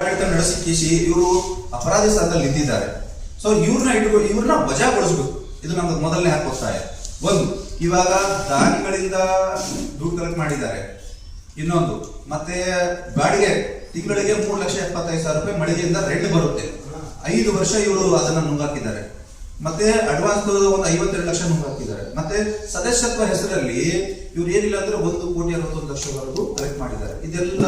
ಆಡಳಿತ ನಡೆಸಿ ಕೇಸಿ ಇವರು ಅಪರಾಧಿ ಸ್ಥಾನದಲ್ಲಿ ಇದ್ದಿದ್ದಾರೆ ಸೊ ಇವ್ರನ್ನ ಇಟ್ಕೊ, ಇವ್ರನ್ನ ವಜಾಗೊಳಿಸ್ಬೇಕು. ಇದು ನಮ್ಗೆ ಮೊದಲನೇ ಹಾಕಿ ಒತ್ತಾಯ. ಒಂದು, ಇವಾಗ ದಾನಿಗಳಿಂದ ದುಡ್ಡು ಕಲೆಕ್ಟ್ ಮಾಡಿದ್ದಾರೆ. ಇನ್ನೊಂದು, ಮತ್ತೆ ಬಾಡಿಗೆ ತಿಂಗಳಿಗೆ ಮೂರು ಲಕ್ಷ ಎಪ್ಪತ್ತೈದು ಸಾವಿರ ರೂಪಾಯಿ ಮಳಿಗೆಯಿಂದ ರೆಂಟ್ ಬರುತ್ತೆ. ಐದು ವರ್ಷ ಇವರು ಅದನ್ನ ನುಂಗಾಕಿದ್ದಾರೆ ಮತ್ತೆ ಅಡ್ವಾನ್ಸ್ ಒಂದು ಐವತ್ತೆರಡು ಲಕ್ಷ ನುಂಗಾಕಿದ್ದಾರೆ ಮತ್ತೆ ಸದಸ್ಯತ್ವ ಹೆಸರಲ್ಲಿ ಇವ್ರು ಏನಿಲ್ಲ ಅಂದ್ರೆ ಒಂದು ಕೋಟಿ ಅರವತ್ತೊಂದು ಲಕ್ಷವರೆಗೂ ಕಲೆಕ್ಟ್ ಮಾಡಿದ್ದಾರೆ. ಇದೆಲ್ಲ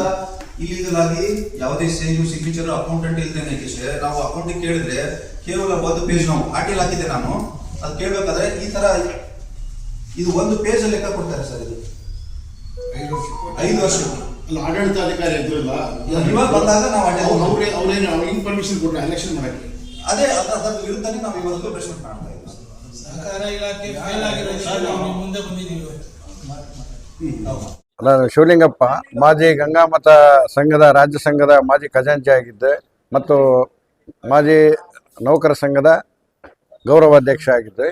ಇಲ್ಲಿಗಲ್ ಆಗಿ ಯಾವುದೇ ಸೇಜು ಸಿಗ್ನೇಚರ್ ಅಕೌಂಟೆಂಟ್ ಇಲ್ದೇನೆ ಕಿಶೆ ನಾವು ಅಕೌಂಟಿಗೆ ಕೇಳಿದ್ರೆ ಕೇವಲ ಒಂದು ಪೇಜ್ ನಾವು ಆರ್ಟಿಲ್ ಹಾಕಿದ್ದೆ ನಾನು. ಅದು ಕೇಳಬೇಕಾದ್ರೆ ಈ ತರ ಇದು ಒಂದು ಪೇಜ್ ಲೆಕ್ಕ ಕೊಡ್ತಾರೆ ಸರ್ ಇದು. ಐದು ವರ್ಷ ಐದು ವರ್ಷ ಅಲ್ಲ ಆಡಳಿತಾಧಿಕಾರಿ ಇದ್ರಲ್ಲ ಇವಾಗ ಬಂದಾಗ ನಾವು ಅವ್ರು- ಆಡಳಿತ ಅವ್ರೇ ಅವ್ರೇನು ಅವ್ರಿಗೆ ಪರ್ಮಿಷನ್ ಕೊಟ್ರೆ ಎಲೆಕ್ಷನ್ ಮಾಡಕ್ಕೆ? ಅದೇ ಅದ್ರ ಅದ್ರ ವಿರುದ್ಧನೇ ನಾವು ಇವತ್ತು ಪ್ರಶ್ನೆ ಮಾಡ್ತಾ ಇದ್ದೀವಿ. ಸಹಕಾರ ಇಲಾಖೆ ಫೇಲ್ ಆಗಿರೋದ್ರಿಂದ ನಾವು ಮುಂದೆ ಬಂದಿದ್ದೀವಿ. ಹೌದು. ನಾನು ಶಿವಲಿಂಗಪ್ಪ, ಮಾಜಿ ಗಂಗಾಮತ ಸಂಘದ, ರಾಜ್ಯ ಸಂಘದ ಮಾಜಿ ಖಜಾಂಚಿ ಆಗಿದ್ದೆ ಮತ್ತು ಮಾಜಿ ನೌಕರ ಸಂಘದ ಗೌರವಾಧ್ಯಕ್ಷ ಆಗಿದ್ದೆ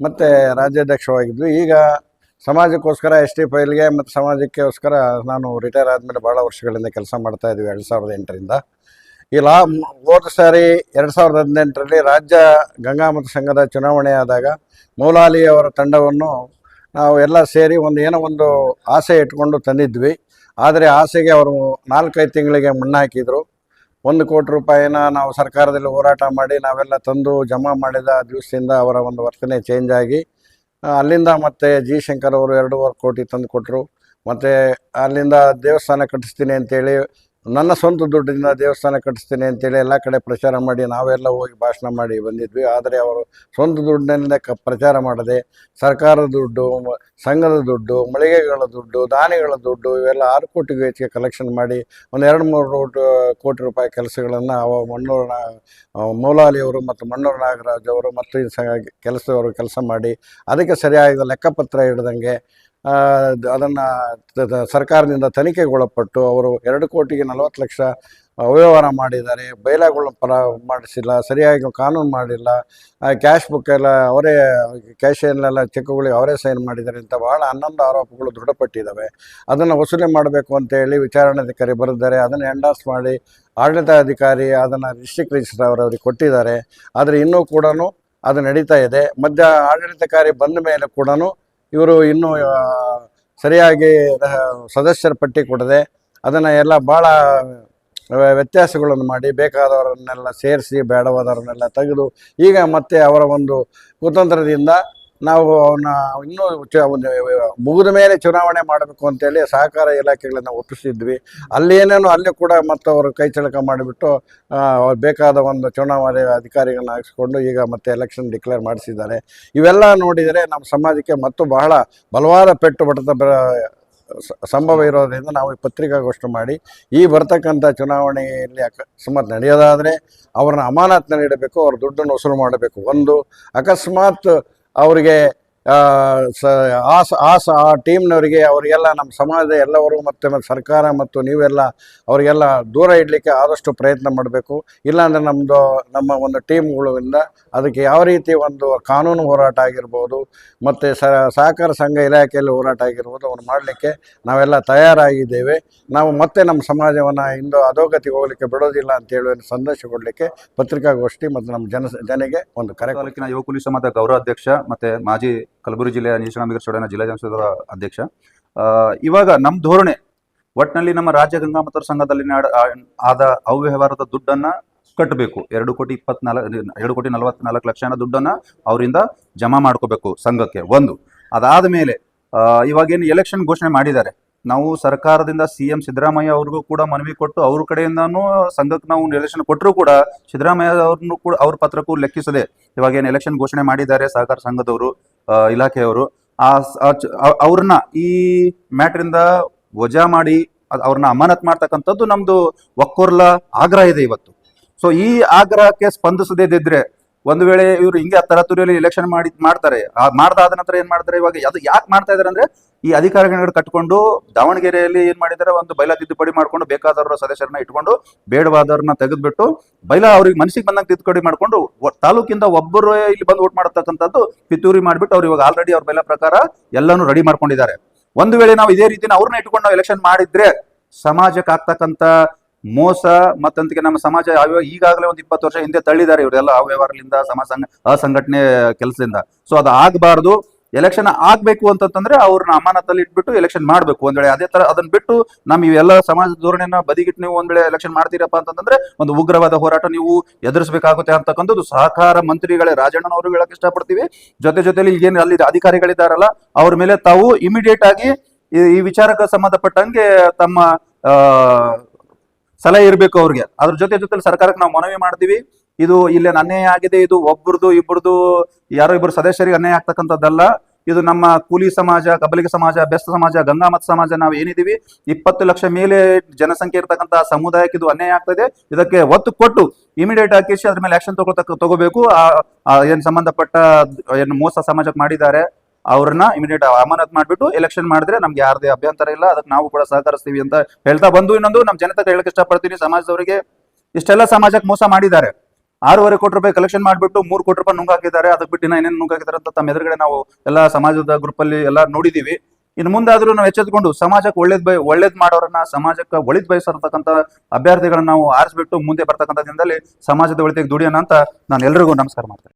ಮತ್ತು ರಾಜ್ಯಾಧ್ಯಕ್ಷವಾಗಿದ್ವಿ. ಈಗ ಸಮಾಜಕ್ಕೋಸ್ಕರ ಎಸ್ ಟಿ ಫೈಲ್ಗೆ ಮತ್ತು ಸಮಾಜಕ್ಕೋಸ್ಕರ ನಾನು ರಿಟೈರ್ ಆದಮೇಲೆ ಭಾಳ ವರ್ಷಗಳಿಂದ ಕೆಲಸ ಮಾಡ್ತಾ ಎರಡು ಸಾವಿರದ ಎಂಟರಿಂದ. ಈ ಲಾ, ಹೋದ ಸಾರಿ ಎರಡು ಸಾವಿರದ ಹದಿನೆಂಟರಲ್ಲಿ ರಾಜ್ಯ ಗಂಗಾಮತ ಸಂಘದ ಚುನಾವಣೆ ಆದಾಗ ಮೌಲಾಲಿ ಅವರ ತಂಡವನ್ನು ನಾವು ಎಲ್ಲ ಸೇರಿ ಒಂದು ಏನೋ ಒಂದು ಆಸೆ ಇಟ್ಕೊಂಡು ತಂದಿದ್ವಿ. ಆದರೆ ಆಸೆಗೆ ಅವರು ನಾಲ್ಕೈದು ತಿಂಗಳಿಗೆ ಮಣ್ಣು ಹಾಕಿದರು ಒಂದು ಕೋಟಿ ರೂಪಾಯಿನ ನಾವು ಸರ್ಕಾರದಲ್ಲಿ ಹೋರಾಟ ಮಾಡಿ ನಾವೆಲ್ಲ ತಂದು ಜಮಾ ಮಾಡಿದ ದಿವಸದಿಂದ ಅವರ ಒಂದು ವರ್ತನೆ ಚೇಂಜ್ ಆಗಿ ಅಲ್ಲಿಂದ ಮತ್ತೆ ಜಿ ಶಂಕರ್ ಅವರು ಎರಡೂವರೆ ಕೋಟಿ ತಂದು ಕೊಟ್ಟರು ಮತ್ತು ಅಲ್ಲಿಂದ ದೇವಸ್ಥಾನ ಕಟ್ಟಿಸ್ತೀನಿ ಅಂತೇಳಿ ನನ್ನ ಸ್ವಂತ ದುಡ್ಡಿನ ದೇವಸ್ಥಾನ ಕಟ್ಟಿಸ್ತೀನಿ ಅಂತೇಳಿ ಎಲ್ಲ ಕಡೆ ಪ್ರಚಾರ ಮಾಡಿ ನಾವೆಲ್ಲ ಹೋಗಿ ಭಾಷಣ ಮಾಡಿ ಬಂದಿದ್ವಿ. ಆದರೆ ಅವರು ಸ್ವಂತ ದುಡ್ಡಿನಿಂದ ಕ ಪ್ರಚಾರ ಮಾಡದೆ ಸರ್ಕಾರದ ದುಡ್ಡು ಸಂಘದ ದುಡ್ಡು, ಮಳಿಗೆಗಳ ದುಡ್ಡು, ದಾನಿಗಳ ದುಡ್ಡು ಇವೆಲ್ಲ ಆರು ಕೋಟಿಗೂ ಹೆಚ್ಚಿಗೆ ಕಲೆಕ್ಷನ್ ಮಾಡಿ ಒಂದು ಎರಡು ಮೂರು ಕೋಟಿ ರೂಪಾಯಿ ಕೆಲಸಗಳನ್ನು ಅವ ಮಣ್ಣೂರು ನಾ ಮೌಲಾಲಿ ಅವರು ಮತ್ತು ಮಣ್ಣೂರು ನಾಗರಾಜ್ ಅವರು ಮತ್ತು ಕೆಲಸದವರು ಕೆಲಸ ಮಾಡಿ ಅದಕ್ಕೆ ಸರಿಯಾದ ಲೆಕ್ಕಪತ್ರ ಹಿಡ್ದಂಗೆ ಅದನ್ನು ಸರ್ಕಾರದಿಂದ ತನಿಖೆಗೊಳಪಟ್ಟು ಅವರು ಎರಡು ಕೋಟಿಗೆ ನಲವತ್ತು ಲಕ್ಷ ಅವ್ಯವಹಾರ ಮಾಡಿದ್ದಾರೆ. ಬೈಲಾಗಳು ಪರ ಮಾಡಿಸಿಲ್ಲ, ಸರಿಯಾಗಿ ಕಾನೂನು ಮಾಡಿಲ್ಲ. ಕ್ಯಾಶ್ ಬುಕ್ ಎಲ್ಲ ಅವರೇ ಕ್ಯಾಶನ್ನೆಲ್ಲ ಚೆಕ್ಗಳಿಗೆ ಅವರೇ ಸೈನ್ ಮಾಡಿದ್ದಾರೆ ಅಂತ ಭಾಳ ಹನ್ನೊಂದು ಆರೋಪಗಳು ದೃಢಪಟ್ಟಿದ್ದಾವೆ. ಅದನ್ನು ವಸೂಲಿ ಮಾಡಬೇಕು ಅಂತೇಳಿ ವಿಚಾರಣಾಧಿಕಾರಿ ಬರೆದಿದ್ದಾರೆ. ಅದನ್ನು ಎಂಡಾಸ್ ಮಾಡಿ ಆಡಳಿತಾಧಿಕಾರಿ ಅದನ್ನು ಡಿಸ್ಟ್ರಿಕ್ಟ್ ರಿಜಿಸ್ಟ್ರಾರ್ ಅವರವರಿಗೆ ಕೊಟ್ಟಿದ್ದಾರೆ. ಆದರೆ ಇನ್ನೂ ಕೂಡ ಅದು ನಡೀತಾ ಇದೆ. ಮಧ್ಯ ಆಡಳಿತಕಾರಿ ಬಂದ ಮೇಲೆ ಕೂಡ ಇವರು ಇನ್ನೂ ಸರಿಯಾಗಿ ಸದಸ್ಯರ ಪಟ್ಟಿ ಕೊಡದೆ ಅದನ್ನು ಎಲ್ಲ ಭಾಳ ವ್ಯತ್ಯಾಸಗಳನ್ನು ಮಾಡಿ ಬೇಕಾದವರನ್ನೆಲ್ಲ ಸೇರಿಸಿ, ಬೇಡವಾದವರನ್ನೆಲ್ಲ ತೆಗೆದು, ಈಗ ಮತ್ತೆ ಅವರ ಒಂದು ಕುತಂತ್ರದಿಂದ ನಾವು ಅವನ್ನ ಇನ್ನೂ ಚ- ಒಂದು, ಮುಗಿದ ಮೇಲೆ ಚುನಾವಣೆ ಮಾಡಬೇಕು ಅಂತೇಳಿ ಸಹಕಾರ ಇಲಾಖೆಗಳನ್ನು ಒಪ್ಪಿಸಿದ್ವಿ. ಅಲ್ಲಿ ಏನೇನೋ ಅಲ್ಲಿ ಕೂಡ ಮತ್ತೆ ಅವರು ಕೈ ಚಳಕ ಮಾಡಿಬಿಟ್ಟು ಬೇಕಾದ ಒಂದು ಚುನಾವಣೆ ಅಧಿಕಾರಿಗಳನ್ನ ಹಾಕಿಸ್ಕೊಂಡು ಈಗ ಮತ್ತೆ ಎಲೆಕ್ಷನ್ ಡಿಕ್ಲೇರ್ ಮಾಡಿಸಿದ್ದಾರೆ. ಇವೆಲ್ಲ ನೋಡಿದರೆ ನಮ್ಮ ಸಮಾಜಕ್ಕೆ ಮತ್ತು ಬಹಳ ಬಲವಾದ ಪೆಟ್ಟು ಬಡತ ಸಂಭವ ಇರೋದ್ರಿಂದ ನಾವು ಪತ್ರಿಕಾಗೋಷ್ಠಿ ಮಾಡಿ, ಈ ಬರ್ತಕ್ಕಂಥ ಚುನಾವಣೆಯಲ್ಲಿ ಅಕಸ್ಮಾತ್ ನಡೆಯೋದಾದರೆ ಅವ್ರನ್ನ ಅಮಾನತ್ನಲ್ಲಿ ನೀಡಬೇಕು, ಅವ್ರ ದುಡ್ಡನ್ನು ವಸೂಲು ಮಾಡಬೇಕು. ಒಂದು ಅಕಸ್ಮಾತ್ ಅವರಿಗೆ ಸ, ಆ ಆ ಆ ಟೀಮ್ನವರಿಗೆ ಅವರಿಗೆಲ್ಲ ನಮ್ಮ ಸಮಾಜದ ಎಲ್ಲವರು ಮತ್ತು ಸರ್ಕಾರ ಮತ್ತು ನೀವೆಲ್ಲ ಅವರಿಗೆಲ್ಲ ದೂರ ಇಡಲಿಕ್ಕೆ ಆದಷ್ಟು ಪ್ರಯತ್ನ ಮಾಡಬೇಕು. ಇಲ್ಲಾಂದರೆ ನಮ್ಮದು ನಮ್ಮ ಒಂದು ಟೀಮ್ಗಳಿಂದ ಅದಕ್ಕೆ ಯಾವ ರೀತಿ ಒಂದು ಕಾನೂನು ಹೋರಾಟ ಆಗಿರ್ಬೋದು, ಮತ್ತು ಸಹಕಾರ ಸಂಘ ಇಲಾಖೆಯಲ್ಲಿ ಹೋರಾಟ ಆಗಿರ್ಬೋದು, ಅವ್ರು ಮಾಡಲಿಕ್ಕೆ ನಾವೆಲ್ಲ ತಯಾರಾಗಿದ್ದೇವೆ. ನಾವು ಮತ್ತೆ ನಮ್ಮ ಸಮಾಜವನ್ನು ಇಂದು ಅಧೋಗತಿಗೆ ಹೋಗಲಿಕ್ಕೆ ಬಿಡೋದಿಲ್ಲ ಅಂತೇಳಿ ಒಂದು ಸಂದೇಶ ಕೊಡಲಿಕ್ಕೆ ಪತ್ರಿಕಾಗೋಷ್ಠಿ ಮತ್ತು ನಮ್ಮ ಜನ, ಜನಗೆ ಒಂದು ಕರೆ ಯುವ ಪೊಲೀಸ್ ಸಮಾಜದ ಗೌರವಾಧ್ಯಕ್ಷ ಮತ್ತು ಮಾಜಿ ಕಲಬುರಗಿ ಜಿಲ್ಲೆಯ ನೀಶಾಂಬಿಗರ ಸೊಡನ ಜಿಲ್ಲಾ ಜನಸದ ಅಧ್ಯಕ್ಷ. ಇವಾಗ ನಮ್ಮ ಧೋರಣೆ ಒಟ್ಟಿನಲ್ಲಿ ನಮ್ಮ ರಾಜ್ಯ ಗಂಗಾಮತರ ಸಂಘದಲ್ಲಿ ಆದ ಅವ್ಯವಹಾರದ ದುಡ್ಡನ್ನ ಕಟ್ಟಬೇಕು ಎರಡು ಕೋಟಿ ಇಪ್ಪತ್ನಾಲ್ಕು ಎರಡು ಕೋಟಿ ನಲವತ್ನಾಲ್ಕು ಲಕ್ಷ ದುಡ್ಡನ್ನ ಅವರಿಂದ ಜಮಾ ಮಾಡ್ಕೋಬೇಕು ಸಂಘಕ್ಕೆ, ಒಂದು. ಅದಾದ ಮೇಲೆ ಇವಾಗೇನು ಎಲೆಕ್ಷನ್ ಘೋಷಣೆ ಮಾಡಿದ್ದಾರೆ. ನಾವು ಸರ್ಕಾರದಿಂದ ಸಿ ಎಂ ಸಿದ್ದರಾಮಯ್ಯ ಅವ್ರಿಗೂ ಕೂಡ ಮನವಿ ಕೊಟ್ಟು ಅವ್ರ ಕಡೆಯಿಂದನೂ ಸಂಘಕ್ಕೆ ನಾವು ಎಲೆಕ್ಷನ್ ಕೊಟ್ಟರು ಕೂಡ ಸಿದ್ದರಾಮಯ್ಯ ಅವ್ರನ್ನೂ ಕೂಡ ಅವ್ರ ಪತ್ರಕ್ಕೂ ಲೆಕ್ಕಿಸದೆ ಇವಾಗ ಏನು ಎಲೆಕ್ಷನ್ ಘೋಷಣೆ ಮಾಡಿದ್ದಾರೆ ಸಹಕಾರ ಸಂಘದವರು. ಇಲಾಖೆಯವರು ಆ ಅವ್ರನ್ನ ಈ ಮ್ಯಾಟ್ರಿಂದ ವಜಾ ಮಾಡಿ ಅವ್ರನ್ನ ಅಮಾನತ್ ಮಾಡ್ತಕ್ಕಂಥದ್ದು ನಮ್ದು ಒಕ್ಕೊರ್ಲ ಆಗ್ರಹ ಇದೆ ಇವತ್ತು. ಸೊ ಈ ಆಗ್ರಹಕ್ಕೆ ಸ್ಪಂದಿಸದೇ ಇದ್ರೆ ಒಂದು ವೇಳೆ ಇವರು ಹಿಂಗೆ ತರತುರಿಯಲ್ಲಿ ಎಲೆಕ್ಷನ್ ಮಾಡಿ, ಮಾಡ್ತಾರೆ ಮಾಡ್ದಾದ ನಂತರ ಏನ್ ಮಾಡ್ತಾರೆ ಇವಾಗ ಅದು ಯಾಕೆ ಮಾಡ್ತಾ ಇದಾರೆ ಅಂದ್ರೆ ಈ ಅಧಿಕಾರಿಗಳು ಕಟ್ಕೊಂಡು ದಾವಣಗೆರೆಯಲ್ಲಿ ಏನ್ ಮಾಡಿದ್ದಾರೆ ಒಂದು ಬೈಲಾ ತಿದ್ದುಪಡಿ ಮಾಡ್ಕೊಂಡು ಬೇಕಾದವರ ಸದಸ್ಯರನ್ನ ಇಟ್ಕೊಂಡು ಬೇಡವಾದವ್ರನ್ನ ತೆಗೆದ್ಬಿಟ್ಟು ಬೈಲಾ ಅವ್ರಿಗೆ ಮನಸ್ಸಿಗೆ ಬಂದಂಗೆ ತಿದ್ದುಪಡಿ ಮಾಡ್ಕೊಂಡು ತಾಲೂಕಿಂದ ಒಬ್ಬರು ಇಲ್ಲಿ ಬಂದು ಓಟ್ ಮಾಡತಕ್ಕಂಥದ್ದು ಪಿತೂರಿ ಮಾಡ್ಬಿಟ್ಟು ಅವ್ರು ಇವಾಗ ಆಲ್ರೆಡಿ ಅವ್ರ ಬೈಲಾ ಪ್ರಕಾರ ಎಲ್ಲಾನು ರೆಡಿ ಮಾಡ್ಕೊಂಡಿದ್ದಾರೆ. ಒಂದು ವೇಳೆ ನಾವು ಇದೇ ರೀತಿ ಅವ್ರನ್ನ ಇಟ್ಕೊಂಡು ನಾವು ಎಲೆಕ್ಷನ್ ಮಾಡಿದ್ರೆ ಸಮಾಜಕ್ಕೆ ಆಗ್ತಕ್ಕಂಥ ಮೋಸ ಮತ್ತಂತಿಕೆ ನಮ್ಮ ಸಮಾಜ ಈಗಾಗಲೇ ಒಂದು ಇಪ್ಪತ್ತು ವರ್ಷ ಹಿಂದೆ ತಳ್ಳಿದ್ದಾರೆ ಇವರೆಲ್ಲ ಅವ್ಯವಹಾರದಿಂದ ಸಮಾಜ ಸಂಘ, ಅಸಂಘಟನೆ ಕೆಲಸದಿಂದ. ಸೊ ಅದು ಆಗಬಾರ್ದು. ಎಲೆಕ್ಷನ್ ಆಗ್ಬೇಕು ಅಂತಂದ್ರೆ ಅವ್ರನ್ನ ಅಮಾನತಲ್ಲಿ ಇಟ್ಬಿಟ್ಟು ಎಲೆಕ್ಷನ್ ಮಾಡ್ಬೇಕು. ಒಂದ್ ವೇಳೆ ಅದೇ ತರ ಅದನ್ನ ಬಿಟ್ಟು ನಮ್ ಇವೆಲ್ಲ ಸಮಾಜ ಧೋರಣೆನ ಬದಿಗಿಟ್ಟು ನೀವು ಒಂದ್ ವೇಳೆ ಎಲೆಕ್ಷನ್ ಮಾಡ್ತೀರಪ್ಪ ಅಂತಂದ್ರೆ ಒಂದು ಉಗ್ರವಾದ ಹೋರಾಟ ನೀವು ಎದುರಿಸಬೇಕಾಗುತ್ತೆ ಅಂತಕ್ಕಂಥದ್ದು. ಸಹಕಾರ ಮಂತ್ರಿಗಳೇ ರಾಜಣ್ಣನವರು ಹೇಳಕ್ ಇಷ್ಟಪಡ್ತೀವಿ. ಜೊತೆ ಜೊತೆಲಿ ಏನು ಅಲ್ಲಿ ಅಧಿಕಾರಿಗಳಿದಾರಲ್ಲ ಅವ್ರ ಮೇಲೆ ತಾವು ಇಮಿಡಿಯೇಟ್ ಆಗಿ ಈ- ವಿಚಾರಕ್ಕೆ ಸಂಬಂಧಪಟ್ಟಂಗೆ ತಮ್ಮ ಸಲಹೆ ಇರಬೇಕು ಅವ್ರಿಗೆ. ಅದ್ರ ಜೊತೆ ಜೊತೆಲಿ ಸರ್ಕಾರಕ್ಕೆ ನಾವು ಮನವಿ ಮಾಡ್ತೀವಿ. ಇದು ಇಲ್ಲಿ ಅನ್ಯಾಯ ಆಗಿದೆ, ಇದು ಒಬ್ಬರದು ಇಬ್ಬರದು ಯಾರೋ ಇಬ್ಬರು ಸದಸ್ಯರಿಗೆ ಅನ್ಯಾಯ ಆಗ್ತಕ್ಕಂಥದ್ದಲ್ಲ. ಇದು ನಮ್ಮ ಕೂಲಿ ಸಮಾಜ, ಕಬಲಿಗ ಸಮಾಜ, ಬೆಸ್ತ ಸಮಾಜ ಗಂಗಾಮತ ಸಮಾಜ ನಾವು ಏನಿದೀವಿ, ಇಪ್ಪತ್ತು ಲಕ್ಷ ಮೇಲೆ ಜನಸಂಖ್ಯೆ ಇರತಕ್ಕಂತಹ ಸಮುದಾಯಕ್ಕೆ ಇದು ಅನ್ಯಾಯ ಆಗ್ತದೆ. ಇದಕ್ಕೆ ಒತ್ತು ಕೊಟ್ಟು ಇಮಿಡಿಯೇಟ್ ಆಗಿ ಅದ್ರ ಮೇಲೆ ಆಕ್ಷನ್ ತಗೊಳ್ತಕ್ಕ, ತಗೋಬೇಕು. ಆ, ಏನ್ ಸಂಬಂಧಪಟ್ಟ, ಏನು ಮೋಸ ಸಮಾಜಕ್ಕೆ ಮಾಡಿದ್ದಾರೆ ಅವ್ರನ್ನ ಇಮಿಡಿಯೇಟ್ ಅಮಾನತ್ ಮಾಡ್ಬಿಟ್ಟು ಎಲೆಕ್ಷನ್ ಮಾಡಿದ್ರೆ ನಮ್ಗೆ ಯಾರದೇ ಅಭ್ಯಂತರ ಇಲ್ಲ. ಅದಕ್ಕೆ ನಾವು ಕೂಡ ಸಹಕರಿಸ್ತೀವಿ ಅಂತ ಹೇಳ್ತಾ ಬಂದು ಇನ್ನೊಂದು ನಮ್ಮ ಜನತೆ ಹೇಳಕ್ ಇಷ್ಟಪಡ್ತೀನಿ. ಸಮಾಜದವರಿಗೆ ಇಷ್ಟೆಲ್ಲ ಸಮಾಜಕ್ಕೆ ಮೋಸ ಮಾಡಿದ್ದಾರೆ. ಆರೂವರೆ ಕೋಟಿ ರೂಪಾಯಿ ಕಲೆಕ್ಷನ್ ಮಾಡಿಬಿಟ್ಟು ಮೂರು ಕೋಟಿ ರೂಪಾಯಿ ನುಂಗಾಕಿದ್ದಾರೆ ಅದಕ್ಕೆ ಬಿಟ್ಟು ಏನೇನು ನುಂಗಾಕಿದ್ದಾರೆ ಅಂತ ತಮ್ಮ ಎದುರುಗಡೆ ನಾವು ಎಲ್ಲ ಸಮಾಜದ ಗ್ರೂಪ್ ಅಲ್ಲಿ ಎಲ್ಲ ನೋಡಿದೀವಿ. ಇನ್ನು ಮುಂದಾದ್ರೂ ನಾವು ಎಚ್ಚೆತ್ಕೊಂಡು ಸಮಾಜಕ್ಕೆ ಒಳ್ಳೇದ್ ಬೈ ಒಳ್ಳೇದ್ ಮಾಡೋರನ್ನ, ಸಮಾಜಕ್ಕೆ ಒಳಿದ್ ಬಯಸಿರ್ತಕ್ಕಂಥ ಅಭ್ಯರ್ಥಿಗಳನ್ನ ನಾವು ಆರಿಸ್ಬಿಟ್ಟು ಮುಂದೆ ಬರ್ತಕ್ಕಂಥ ದಿನದಲ್ಲಿ ಸಮಾಜದ ಒಳಿತಿಗೆ ದುಡಿಯೋಣ ಅಂತ ನಾನು ಎಲ್ರಿಗೂ ನಮಸ್ಕಾರ ಮಾಡ್ತೇನೆ.